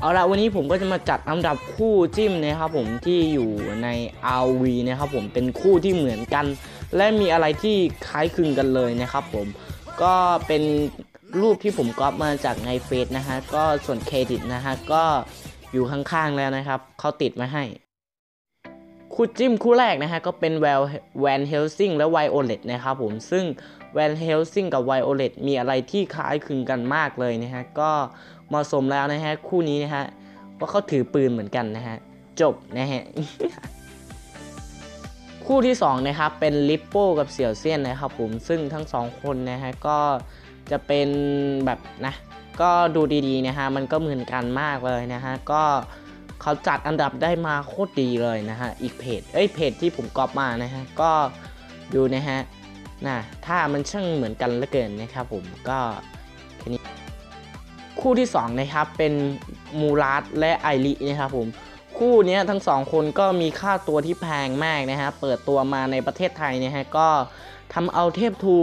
เอาละวันนี้ผมก็จะมาจัดอันดับคู่จิ้มนะครับผมที่อยู่ใน RV นะครับผมเป็นคู่ที่เหมือนกัน และมีอะไรที่คล้ายคลึงกันเลยนะครับผมก็เป็นรูปที่ผมก๊อปมาจากในเฟซนะฮะก็ส่วนเครดิตนะฮะก็อยู่ข้างๆแล้วนะครับเขาติดมาให้ คู่จิ้มคู่แรกนะฮะก็เป็นแวลแวนเฮลซิงและไวโอเลตนะครับผมซึ่งแวนเฮลซิงกับไวโอเลตมีอะไรที่คล้ายคลึงกันมากเลยนะฮะก็เหมาะสมแล้วนะฮะคู่นี้นะฮะว่าเขาถือปืนเหมือนกันนะฮะจบนะฮะคู่ที่2นะครับเป็นลิปโป้กับเสี่ยวเซียนนะครับผมซึ่งทั้งสองคนนะฮะก็จะเป็นแบบนะก็ดูดีๆนะฮะมันก็เหมือนกันมากเลยนะฮะก็ เขาจัดอันดับได้มาโคตรดีเลยนะฮะ อีกเพจ เอ้ยเพจที่ผมก๊อปมานะฮะ ก็ดูนะฮะนะถ้ามันช่างเหมือนกันเหลือเกินนะครับผมก็แค่นี้คู่ที่2นะครับเป็นมูรัสและไอรินะครับผมคู่นี้ทั้งสองคนก็มีค่าตัวที่แพงมากนะฮะ เปิดตัวมาในประเทศไทยนะฮะ ก็ทำเอาเทพทู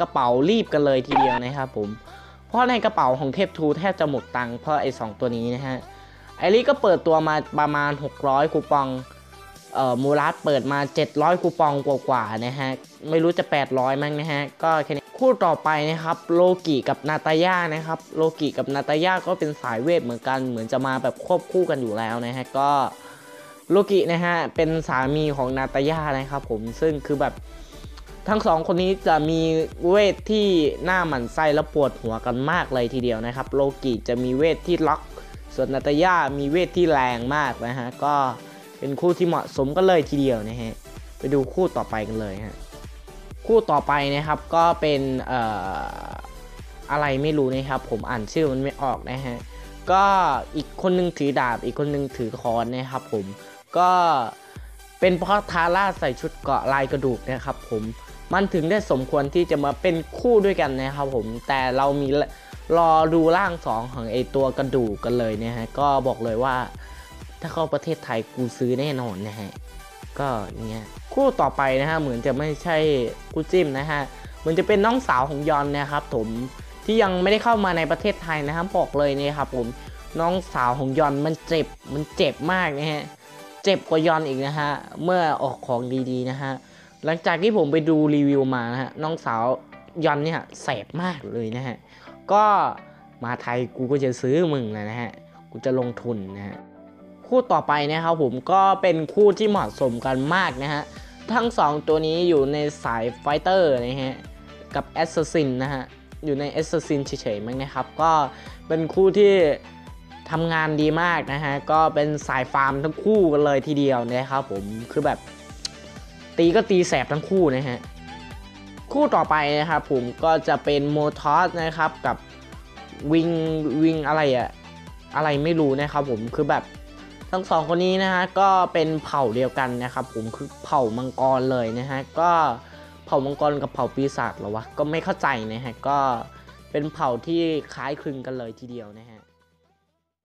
กระเป๋ารีบกันเลยทีเดียวนะครับผม เพราะในกระเป๋าของเทพทูแทบจะหมดตังค์เพราะไอ้สองตัวนี้นะฮะ ไอริก็เปิดตัวมาประมาณ 600 คูปอง เอ่อมูรัสเปิดมา 700 คูปองกว่าๆนะฮะ ไม่รู้จะ 800 มั้งนะฮะ ก็แค่นี้คู่ต่อไปนะครับโลกิกับนาตาย่านะครับโลกิกับนาตาย่าก็เป็นสายเวทเหมือนกันเหมือนจะมาแบบควบคู่กันอยู่แล้วนะฮะก็โลกินะฮะเป็นสามีของนาตาย่านะครับผมซึ่งคือแบบทั้งสองคนนี้จะมีเวทที่หน้าหมันไส้และปวดหัวกันมากเลยทีเดียวนะครับ โลกิจะมีเวทที่ล็อก ส่วนนาตาย่ามีเวทที่แรงมากนะฮะ ก็เป็นคู่ที่เหมาะสมกันเลยทีเดียวนะฮะ ไปดูคู่ต่อไปกันเลยฮะ คู่ต่อไปนะครับก็เป็นเอ่ออะไรไม่รู้นะครับ ผมอ่านชื่อมันไม่ออกนะฮะ ก็อีกคนนึงถือดาบ อีกคนนึงถือค้อนนะครับผม ก็เป็นเพราะทาร่าใส่ชุดเกาะลายกระดูกนะครับผม มันถึงได้สมควรที่จะมาเป็นคู่ด้วยกันนะครับผม แต่เรามี รอดูร่างสองของไอตัวกระดูกกันเลยเนะฮะ ก็บอกเลยว่า ถ้าเข้าประเทศไทยกูซื้อแน่นอนนะฮะ ก็เนี้ยคู่ต่อไปนะฮะเหมือนจะไม่ใช่คู่จิ้มนะฮะเหมือนจะเป็นน้องสาวของยอนนะครับผมที่ยังไม่ได้เข้ามาในประเทศไทยนะครับบอกเลยนะครับผมน้องสาวของยอนมันเจ็บมันเจ็บมากนะฮะเจ็บกว่ายอนอีกนะฮะเมื่อออกของดีๆนะฮะหลังจากที่ผมไปดูรีวิวมานะฮะน้องสาวยอนเนี่ยแสบมากเลยนะฮะ ก็มาไทยกูก็จะซื้อมึงแล้วนะฮะ กูจะลงทุนนะฮะ คู่ต่อไปนะครับผมก็เป็นคู่ที่เหมาะสมกันมากนะฮะ ทั้ง 2 ตัวนี้อยู่ในสายไฟเตอร์นะฮะ กับแอสซัสซินนะฮะ อยู่ในแอสซัสซินเฉยๆมั้งนะครับ ก็เป็นคู่ที่ทำงานดีมากนะฮะ ก็เป็นสายฟาร์มทั้งคู่กันเลยทีเดียวนะครับผม คือแบบตีก็ตีแสบทั้งคู่นะฮะ คู่ต่อไปนะครับผมก็จะเป็นโมทอสนะครับกับวิงวิงอะไรอะอะไรไม่รู้นะครับผมคือแบบทั้งสองคนนี้นะฮะก็เป็นเผ่าเดียวกันนะครับผมคือเผ่ามังกรเลยนะฮะก็เผ่ามังกรกับเผ่าปีศาจเหรอวะก็ไม่เข้าใจนะฮะก็เป็นเผ่าที่คล้ายคลึงกันเลยทีเดียวนะฮะ